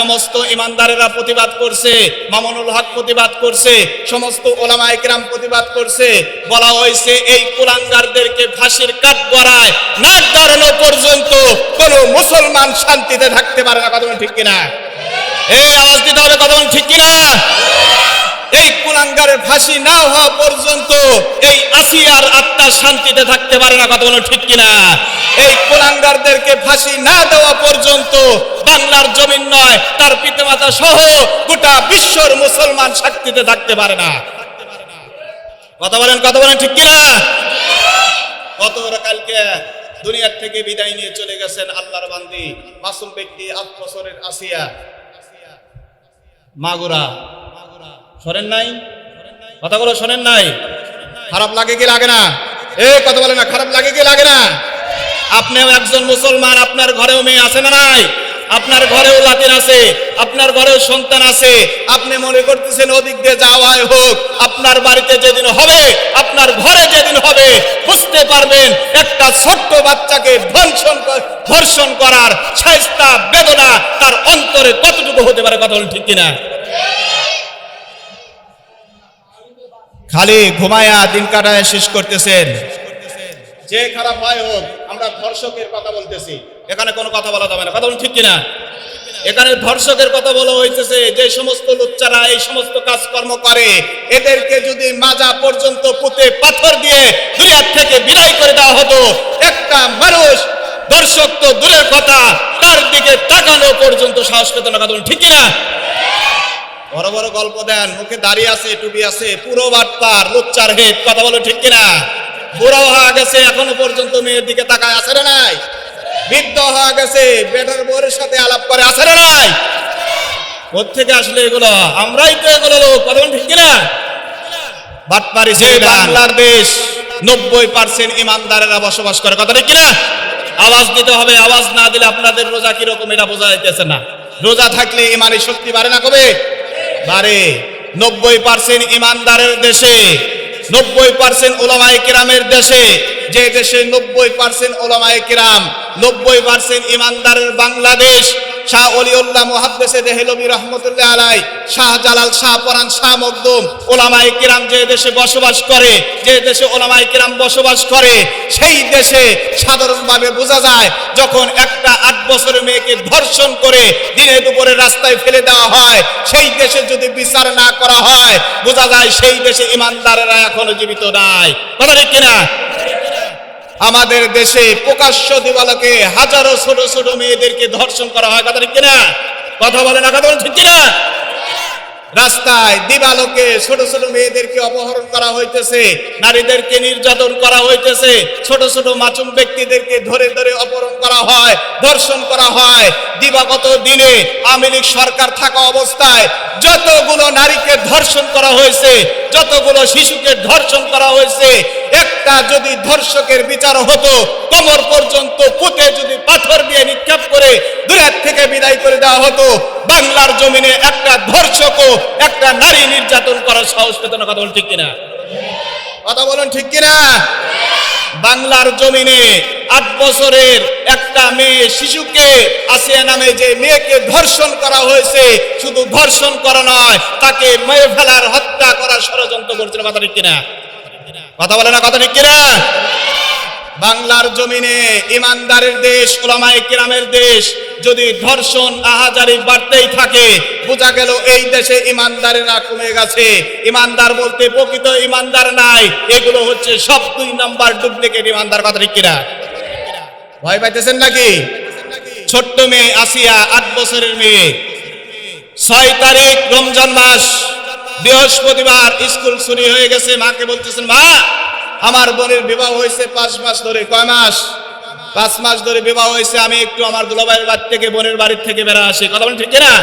সমস্ত ইমানদারেরা প্রতিবাদ করছে, মামুনুল হক প্রতিবাদ করছে, সমস্ত ওলামা একরাম প্রতিবাদ করছে। বলা হয়েছে, এই কুলাঙ্গারদেরকে ফাঁসির কাঠ গড়ায় নাক দাঁড়ানো পর্যন্ত কোনো মুসলমান শান্তিতে থাকতে পারে না। কথা ঠিক কিনা? এই আওয়াজ দিতে হবে, কথা ঠিক কিনা? এই কুলাঙ্গারের ফাঁসি না হওয়া পর্যন্ত এই আসিয়ার আত্মা শান্তিতে থাকতে পারে না। বলেন ঠিক কিনা? এই ফাঁসি না দেওয়া পর্যন্ত বাংলার জমিন নয়, তার পিতামাতা সহ গোটা বিশ্বর মুসলমান শান্তিতে থাকতে পারে না। কথা বলেন কথা বলেন, ঠিক কিনা? গত কালকে দুনিয়ার থেকে বিদায় নিয়ে চলে গেছেন আল্লাহর বান্দি, মাসুম ব্যক্তি আট বছরের আসিয়া। মাগুরা শোনেন নাই? কথাগুলো শোনেন নাই? খারাপ লাগে কি লাগে না? এ, কথা বলে না, খারাপ লাগে কি লাগে না? আপনিও একজন মুসলমান, আপনার ঘরেও মেয়ে আছে না নাই? আপনার ঘরেও লাতিন আছে, আপনার ঘরেও সন্তান আছে। আপনি মনে করতেছেন ওদিক দিয়ে যাওয়াই হোক, আপনার বাড়িতে যেদিন হবে, আপনার ঘরে যেদিন হবে, বুঝতে পারবেন একটা ছোট্ট বাচ্চাকে ধর্ষণ ধর্ষণ করার চেষ্টা বেদনা তার অন্তরে কতটুকু হতে পারে কথা ঠিক কিনা? খালি ঘুমায়া দিন কাটায় শেষ করতেছেন। যে খারাপ হয় হোক, আমরা ধর্ষকের কথা বলতেছি। এখানে কোনো কথা বলা যাবে না। কথা বলুন ঠিক কিনা? এখানে ধর্ষকের কথা বলা হইতেছে, যে সমস্ত লুচ্চারা এই সমস্ত কাজকর্ম করে, এদেরকে যদি মাজা পর্যন্ত পুঁতে পাথর দিয়ে দুনিয়ার থেকে বিদায় করে দেওয়া হতো, একটা মানুষ দর্শক তো দূরের কথা, তার দিকে তাকানো পর্যন্ত সাহস পেত না। কথা ঠিক কিনা? বড় বড় গল্প দেন, মুখে দাঁড়িয়ে আছে, টুপি আছে, পুরো বাটপার লুচ্চার হেড কথা বলো ঠিক কিনা? বুড়াও হওয়া গেছে এখনও পর্যন্ত মেয়ের দিকে তাকায় আছে না নাই? বৃদ্ধ হওয়া গেছে বেটার বউয়ের সাথে আলাপ করে আছে না নাই? থেকে আসলে এগুলো? আমরাই তো এগুলো লোক কথা ঠিক কিনা? বাটপারি যে বাংলার দেশ নব্বই পার্সেন্ট ইমানদারেরা বসবাস করে কথা ঠিক কিনা? আওয়াজ দিতে হবে আওয়াজ না দিলে আপনাদের রোজা কীরকম এটা বোঝা যাইতেছে না। রোজা থাকলে ইমানের শক্তি বাড়ে না কবে? বাড়ে। নব্বই পার্সেন্ট ইমানদারের দেশে নব্বই পার্সেন্ট ওলামায় কেরামের দেশে, যে দেশে নব্বই পার্সেন্ট ওলামায় কেরাম, নব্বই পার্সেন্ট ইমানদারের বাংলাদেশ শাহ অলিউল্লাহ মুহাদ্দেসে দেহলবি রহমতুল্লাহ আলাই শাহ জালাল শাহ পরান শাহ মকদুম ওলামাই কিরাম যে দেশে বসবাস করে, যে দেশে ওলামাই কিরাম বসবাস করে, সেই দেশে সাধারণভাবে বোঝা যায় যখন একটা আট বছরের মেয়েকে ধর্ষণ করে দিনে দুপুরে রাস্তায় ফেলে দেওয়া হয়, সেই দেশে যদি বিচার না করা হয়, বোঝা যায় সেই দেশে ইমানদারেরা এখনও জীবিত নাই। কথা ঠিক কিনা? আমাদের দেশে প্রকাশ্য দিবালকে হাজারো ছোট ছোট মেয়েদেরকে ধর্ষণ করা হয়, কথা ঠিক কিনা? কথা বলে না কথা বলেন ঠিক কিনা? রাস্তায় দিবালোকে ছোট ছোট মেয়েদেরকে অপহরণ করা হইতেছে, নারীদেরকে নির্যাতন করা হইতেছে, ছোট ছোট মাচুম ব্যক্তিদেরকে ধরে ধরে অপহরণ করা হয়, ধর্ষণ করা হয়। দিবাগত দিনে আওয়ামী লীগ সরকার থাকা অবস্থায় যতগুলো নারীকে ধর্ষণ করা হয়েছে, যতগুলো শিশুকে ধর্ষণ করা হয়েছে একটা যদি ধর্ষকের বিচার হতো, কোমর পর্যন্ত পুঁতে যদি পাথর দিয়ে নিক্ষেপ করে দূরের থেকে বিদায় করে দেওয়া হতো, বাংলার জমিনে একটা ধর্ষকও একটা নারী নির্যাতন করার সাহস পেত না। কথা বলেন ঠিক কিনা? কথা বলুন ঠিক কিনা? বাংলার জমিনে আট বছরের একটা মেয়ে শিশুকে আসিয়া নামে যে মেয়েকে ধর্ষণ করা হয়েছে, শুধু ধর্ষণ করা নয়, তাকে মেয়ে ফেলার হত্যা করার ষড়যন্ত্র করছিল। কথা ঠিক কিনা? কথা বলে না কথা ঠিক কিনা? বাংলার জমিনে ইমানদারের দেশ ওলামায়ে কিরামের দেশ যদি ধর্ষণ, আহাজারি বাড়তেই থাকে, বোঝা গেল এই দেশে ইমানদারেরা কমে গেছে। ইমানদার বলতে প্রকৃত ইমানদার নাই, এগুলো হচ্ছে সব দুই নাম্বার ডুপ্লিকেট ইমানদার, কথা ঠিক কিনা? ভয় পাইতেছেন নাকি? ছোট্ট মেয়ে আসিয়া আট বছরের মেয়ে। ছয় তারিখ রমজান মাস। বৃহস্পতিবার স্কুল শুরু হয়ে গেছে। মাকে বলতেছেন, মা, আমার বোনের বিবাহ হয়েছে পাঁচ মাস ধরে। কয় মাস? পাঁচ মাস ধরে বিবাহ হয়েছে। আমি একটু আমার দুলাভাইয়ের বাড়ি থেকে, বোনের বাড়ির থেকে বেড়া আসি। কথা বলেন ঠিক না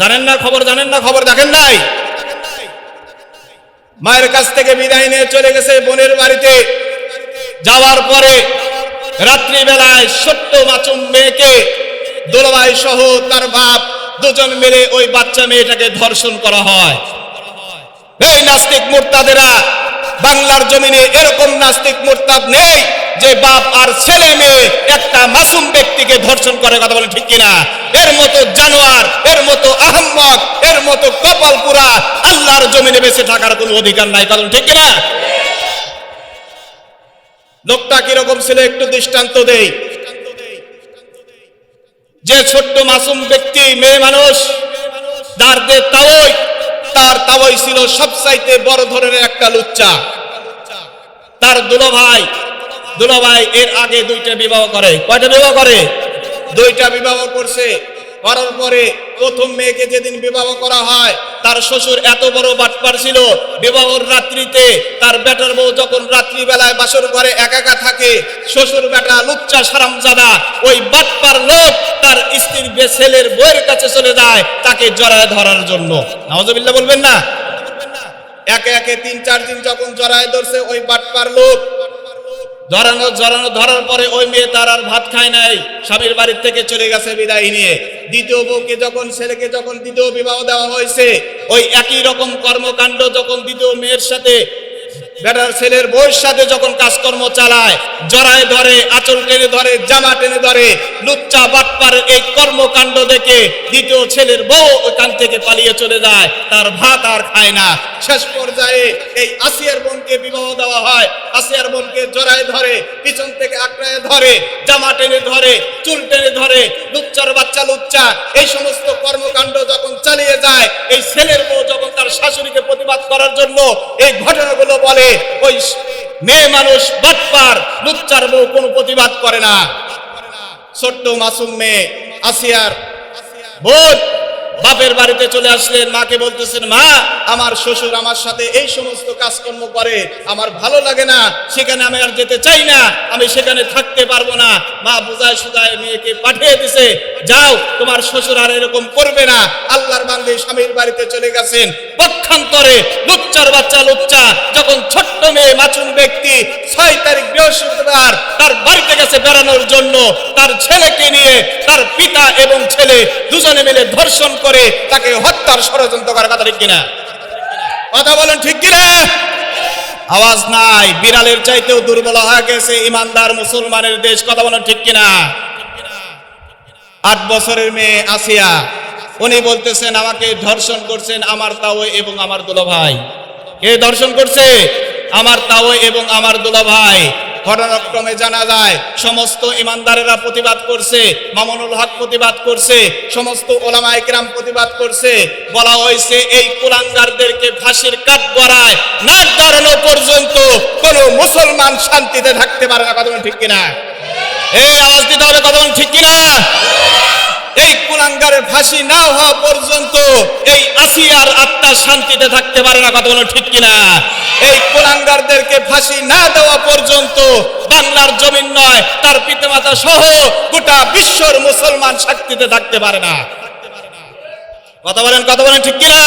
জানেন না খবর, জানেন না খবর, দেখেন নাই? মায়ের কাছ থেকে বিদায় নিয়ে চলে গেছে বোনের বাড়িতে। যাওয়ার পরে রাত্রিবেলায় ছোট্ট মাচুম মেয়েকে দোলভাই সহ তার বাপ দুজন মিলে ওই বাচ্চা মেয়েটাকে ধর্ষণ করা হয়। এই নাস্তিক মোর্তাদেরা, বাংলার জমিনে এরকম নাস্তিক মোরতাদ নেই যে বাপ আর ছেলে মেয়ে একটা মাসুম ব্যক্তিকে ধর্ষণ করে, কথা বলে ঠিক কিনা? এর মতো জানোয়ার, এর মতো আহম্মক, এর মতো কপাল পুরা আল্লাহর জমিনে বেঁচে থাকার কোনো অধিকার নাই বলে ঠিক কিনা? লোকটা কীরকম ছিল একটু দৃষ্টান্ত দেই। যে ছোট্ট মাসুম ব্যক্তি, মেয়ে মানুষ তার যে তাওই। তার তাওয়াই ছিল সবচাইতে বড় ধরনের একটা লুচ্চা। তার দুলোভাই দুলোভাই এর আগে দুইটা বিবাহ করে। কয়টা বিবাহ করে? দুইটা বিবাহ করছে। করার পরে প্রথম মেয়েকে যেদিন বিবাহ করা হয়, তার শ্বশুর এত বড় বাটপার ছিল, বিবাহর রাত্রিতে তার বেটার বউ যখন রাত্রিবেলায় বাসর ঘরে একা একা থাকে, শ্বশুর বেটা লুচ্চা সারামজাদা, ওই বাটপার লোক তার স্ত্রীর ছেলের বইয়ের কাছে চলে যায় তাকে জড়ায় ধরার জন্য। নওয়াজবিল্লাহ বলবেন না? একে একে তিন, চার দিন যখন জড়ায় ধরছে, ওই বাটপার লোক জড়ানো জড়ানো ধরার পরে ওই মেয়ে তার আর ভাত খায় নাই। স্বামীর বাড়ির থেকে চলে গেছে বিদায় নিয়ে। দ্বিতীয় বউকে যখন, ছেলেকে যখন দ্বিতীয় বিবাহ দেওয়া হয়েছে, ওই একই রকম কর্মকাণ্ড যখন দ্বিতীয় মেয়ের সাথে বেটার ছেলের বউয়ের সাথে যখন কাজকর্ম চালায়, জড়ায় ধরে, আঁচল টেনে ধরে, জামা টেনে ধরে, লুচ্চা বাটপারের এই কর্মকাণ্ড দেখে দ্বিতীয় ছেলের বউ ওখান থেকে পালিয়ে চলে যায়। তার ভাত আর খায় না। শেষ পর্যায়ে এই আসিয়ার বোনকে বিবাহ দেওয়া হয়। আসিয়ার বোনকে জড়ায় ধরে, পিছন থেকে আঁকড়ায় ধরে, জামা টেনে ধরে, চুল টেনে ধরে, লুচ্চার বাচ্চা লুচ্চা, এই সমস্ত কর্মকাণ্ড যখন চালিয়ে যায়, এই ছেলের বউ যখন তার শাশুড়িকে প্রতিবাদ করার জন্য এই ঘটনাগুলো বলে, ওই মেয়ে মানুষ বাটপার, লুচ্চার বউ কোনো প্রতিবাদ করে না। ছোট্ট মাসুম মেয়ে, আসিয়ার বোন। বাপের বাড়িতে চলে আসলেন, মাকে বলতেছেন, মা, আমার শ্বশুর আমার সাথে এই সমস্ত কাজকর্ম করে, আমার ভালো লাগে না, সেখানে আমি আর যেতে চাই না, আমি সেখানে থাকতে পারব না। মা বুঝায় সুজায় মেয়েকে পাঠিয়ে দিছে, যাও, তোমার শ্বশুর আর এরকম করবে না। আল্লাহর বান্দে স্বামীর বাড়িতে চলে গেছেন। পক্ষান্তরে লুচ্চার বাচ্চা লুচ্চা, যখন ছোট্ট মেয়ে মাচুন ব্যক্তি ছয় তারিখ বৃহস্পতিবার তার বাড়িতে গেছে বেড়ানোর জন্য, তার ছেলেকে নিয়ে তার পিতা এবং ছেলে দুজনে মিলে ধর্ষণ করে তাকে হত্যার ষড়যন্ত্র করার কথা ঠিক কিনা? কথা বলেন ঠিক কিনা? আওয়াজ নাই। বিড়ালের চাইতেও দুর্বল হয়ে গেছে ইমানদার মুসলমানের দেশ। কথা বলেন ঠিক কিনা? আট বছরের মেয়ে আসিয়া উনি বলতেছেন, আমাকে ধর্ষণ করছেন আমার তাও এবং আমার দুলো ভাই কে ধর্ষণ করছে? আমার তাও এবং আমার দুলাভাই। ঘটনাক্রমে জানা যায়, সমস্ত ইমানদারেরা প্রতিবাদ করছে, মামুনুল হক প্রতিবাদ করছে, সমস্ত ওলামা ইকরাম প্রতিবাদ করছে। বলা হয়েছে, এই কুলাঙ্গারদেরকে ফাঁসির কাঠ গড়ায় নাক দাঁড়ানো পর্যন্ত কোনো মুসলমান শান্তিতে থাকতে পারে না, কথা ঠিক কিনা? এ আওয়াজ দিতে হবে, কথা ঠিক কিনা? এই কুলাঙ্গারের ফাঁসি না হওয়া পর্যন্ত এই আসিয়ার আত্মা শান্তিতে থাকতে পারে না, কথা বলো ঠিক কিনা? এই কুলাঙ্গারদেরকে ফাঁসি না দেওয়া পর্যন্ত বাংলার জমিন নয়, তার পিতামাতা সহ গোটা বিশ্বর মুসলমান শান্তিতে থাকতে পারে না। কথা বলেন কথা বলেন ঠিক কিনা?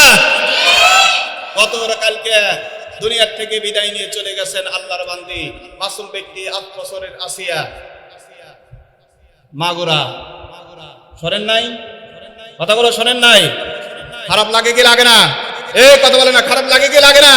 গত কালকে দুনিয়ার থেকে বিদায় নিয়ে চলে গেছেন আল্লাহর বান্দি, মাসুম ব্যক্তি আট বছরের আসিয়া। মাগুরা শোনেন নাই? কথাগুলো শোনেন নাই? খারাপ লাগে কি লাগে না? এ, কথা বলে না, খারাপ লাগে কি লাগে না?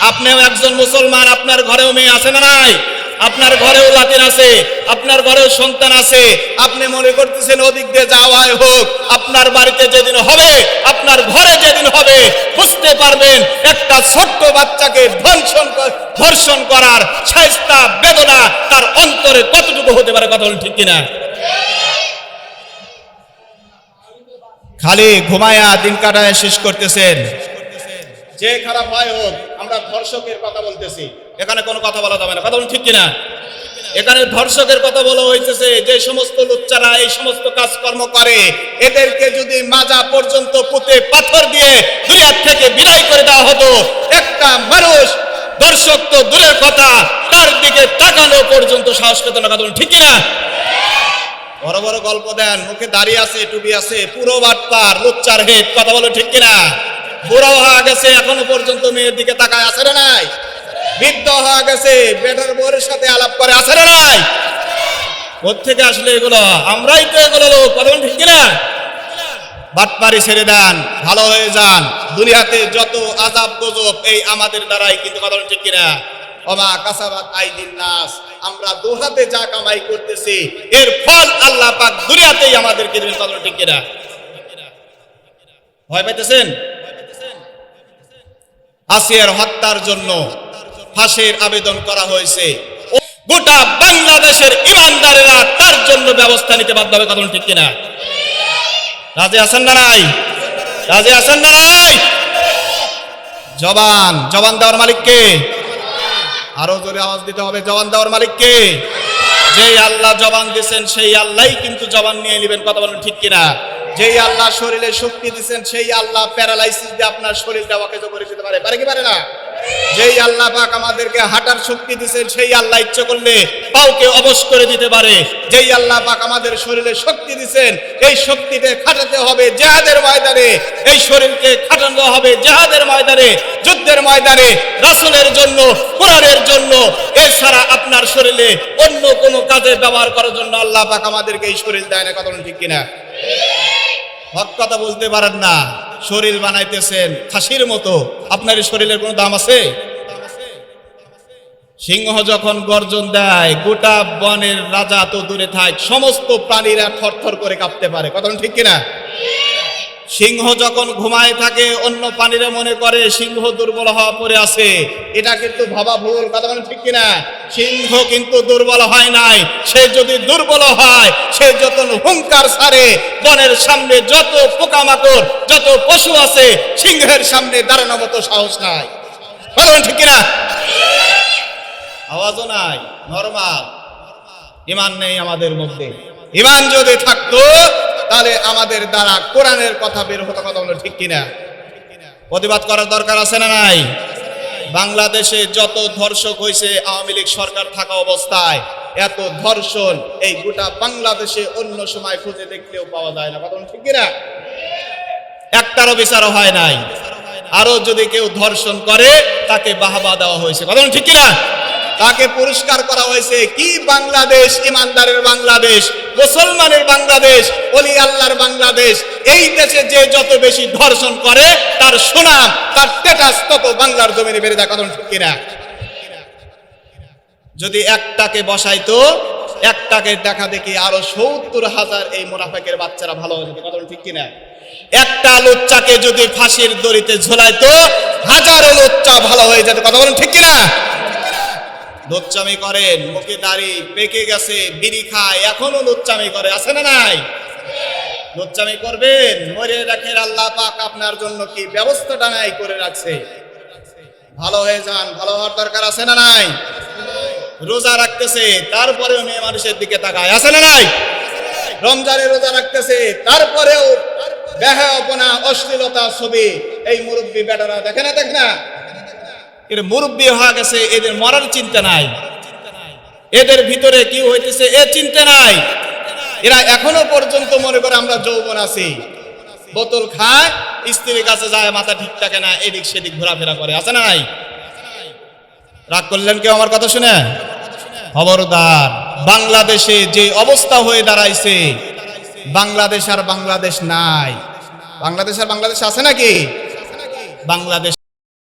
আপনিও একজন মুসলমান, আপনার ঘরেও মেয়ে আছে না নাই? আপনার ঘরেও লাতিন আছে, আপনার ঘরেও সন্তান আছে। আপনি মনে করতেছেন ওদিক দিয়ে যাওয়াই হোক, আপনার বাড়িতে যেদিন হবে, আপনার ঘরে যেদিন হবে, বুঝতে পারবেন একটা ছোট্ট বাচ্চাকে ধর্ষণ ধর্ষণ করার শাস্তা বেদনা তার অন্তরে কতটুকু হতে পারে কথা ঠিক কিনা? খালি ঘুমায়া দিন কাটায় শেষ করতেছেন। যে খারাপ হয় হোক আমরা ধর্ষকের কথা বলতেছি। এখানে কোনো কথা বলা যাবে না। কথা বলুন ঠিক কিনা? এখানে ধর্ষকের কথা বলা হইতেছে যে সমস্ত লুচ্চারা এই সমস্ত কাজকর্ম করে এদেরকে যদি মাজা পর্যন্ত পুঁতে পাথর দিয়ে দুনিয়ার থেকে বিদায় করে দেওয়া হতো একটা মানুষ দর্শক তো দূরের কথা তার দিকে তাকানো পর্যন্ত সাহস পেত না। কথা বলুন ঠিক কিনা? বড় বড় গল্প দেন, মুখে দাড়ি আছে, টুপি আছে, পুরো বাটপার লুচ্চার হেড কথা বলো ঠিক কিনা? বুড়াও হয়ে গেছে, এখনও পর্যন্ত মেয়ের দিকে তাকায়, আছে না নাই? বৃদ্ধ হয়ে গেছে, বেটার বউয়ের সাথে আলাপ করে, আছে না নাই? থেকে আসলে এগুলো? আমরাই তো এগুলো লোক, কথা বলেন ঠিক কিনা? বাটপারি ছেড়ে দেন, ভালো হয়ে যান। দুনিয়াতে যত আজাব গজব এই আমাদের দ্বারাই কিন্তু কথা ঠিক কিনা? অমা কাসাবাত আইদিন নাস। আমরা দুহাতে যা কামাই করতেছি, এর ফল আল্লাহ পাক দুনিয়াতেই আমাদেরকে ঠিক কিনা? ভয় পাইতেছেন? আসিয়ার হত্যার জন্য ফাঁসির আবেদন করা হয়েছে। গোটা বাংলাদেশের ইমানদারেরা তার জন্য ব্যবস্থা নিতে বাধ্য হবে, কথা ঠিক কিনা? রাজে আছেন না নাই? রাজে আছেন না নাই? জবান জবান দেওয়ার মালিককে আরও জোরে আওয়াজ দিতে হবে। জবান দেওয়ার মালিককে যেই আল্লাহ জবান দিছেন, সেই আল্লাহই কিন্তু জবান নিয়ে নেবেন, কথা বলেন ঠিক কিনা? যেই আল্লাহ শরীরে শক্তি দিয়েছেন সেই আল্লাহ প্যারালাইসিস দিয়ে আপনার শরীরটা অকেজ করে দিতে পারে। পারে কি পারে না? যেই আল্লাহ পাক আমাদেরকে হাঁটার শক্তি দিছেন সেই আল্লাহ ইচ্ছে করলে পাওকে অবশ করে দিতে পারে। যেই আল্লাহ পাক আমাদের শরীরে শক্তি দিছেন এই শক্তিকে খাটাতে হবে জেহাদের ময়দানে। এই শরীরকে খাটানো হবে জেহাদের ময়দানে, যুদ্ধের ময়দানে, রাসূলের জন্য, কোরআনের জন্য। এছাড়া আপনার শরীরে অন্য কোনো কাজে ব্যবহার করার জন্য আল্লাহ পাক আমাদেরকে এই শরীর দেয় না, কথা ঠিক কিনা? হক কথা বলতে পারেন না। শরীর বানাইতেছেন, খাসির মতো। আপনার শরীরের কোনো দাম আছে? সিংহ যখন গর্জন দেয়, গোটা বনের রাজা তো দূরে থাক, সমস্ত প্রাণীরা থরথর করে কাঁপতে পারে। কথা ঠিক কিনা? সিংহ যখন ঘুমায় থাকে, অন্য প্রাণীরা মনে করে সিংহ দুর্বল হওয়া পড়ে আছে। এটা কিন্তু ভাবা ভুল, কথা বলেন ঠিক কিনা? সিংহ কিন্তু দুর্বল হয় নাই। সে যদি দুর্বল হয়, সে যত হুঙ্কার সারে বনের সামনে যত পোকামাকড়, যত পশু আছে, সিংহের সামনে দাঁড়ানোর মতো সাহস নাই। কথা বলেন ঠিক কিনা? আওয়াজও নাই নরমাল ইমান নেই আমাদের মধ্যে। ইমান যদি থাকতো তাহলে আমাদের দ্বারা কোরআনের কথা বের হতো কথা বলো ঠিক কিনা? প্রতিবাদ করার দরকার আছে না নাই? বাংলাদেশে যত ধর্ষক হয়েছে আওয়ামী লীগ সরকার থাকা অবস্থায়, এত ধর্ষণ এই গোটা বাংলাদেশে অন্য সময় খুঁজে দেখলেও পাওয়া যায় না। কথা ঠিক কিনা? একটারও বিচারও হয় নাই। আরও যদি কেউ ধর্ষণ করে, তাকে বাহাবা দেওয়া হয়েছে। কথা ঠিক কিনা? তাকে পুরস্কার করা হয়েছে। কি বাংলাদেশ? ইমানদারের বাংলাদেশ। মুসলমানের বাংলাদেশ, অলি আল্লাহর বাংলাদেশ, এই দেশে যে যত বেশি ধর্ষণ করে, তার সুনাম, তার স্ট্যাটাস তত বাংলার জমিনে বেড়ে কথা ঠিক কিনা? যদি একটাকে বসাইতো, একটাকে দেখা দেখি আরও সত্তর হাজার এই মোনাফেকের বাচ্চারা ভালো হয়ে যেত কথা ঠিক কিনা? একটা লুচ্চাকে যদি ফাঁসির দড়িতে ঝোলাইতো, হাজারো লুচ্চা ভালো হয়ে যেত, কথা বলুন ঠিক কিনা? লুচ্চামি করেন মুখে দাড়ি পেকে গেছে, বিড়ি খায়, এখনও লুচ্চামি করে, আছে না নাই? লুচ্চামি করবেন, মরে রাখেন আল্লাহ পাক আপনার জন্য কি ব্যবস্থাটা নাই করে রাখছে। ভালো হয়ে যান, ভালো হওয়ার দরকার আছে না নাই? রোজা রাখতেছে, তারপরেও মেয়ে মানুষের দিকে তাকায়, আছে না নাই? রমজানে রোজা রাখতেছে, তারপরেও ব্যাহাপনা অশ্লীলতা ছবি, এই মুরব্বী বেটারা দেখে না, দেখ না? এর মুরব্বী হয়ে গেছে, এদের মরার চিন্তা নাই। এদের ভিতরে কি হইতেছে, এ চিন্তা নাই। এরা এখনও পর্যন্ত মনে করে আমরা যৌবন আছি। বোতল খায়, স্ত্রীর কাছে যায়, মাথা ঠিক থাকে না, এদিক সেদিক ঘোরাফেরা করে, আছে নাই? রাগ করলেন কেউ আমার কথা শুনে? খবরদার, বাংলাদেশে যে অবস্থা হয়ে দাঁড়াইছে, বাংলাদেশ আর বাংলাদেশ নাই। বাংলাদেশ আর বাংলাদেশ আছে নাকি? বাংলাদেশ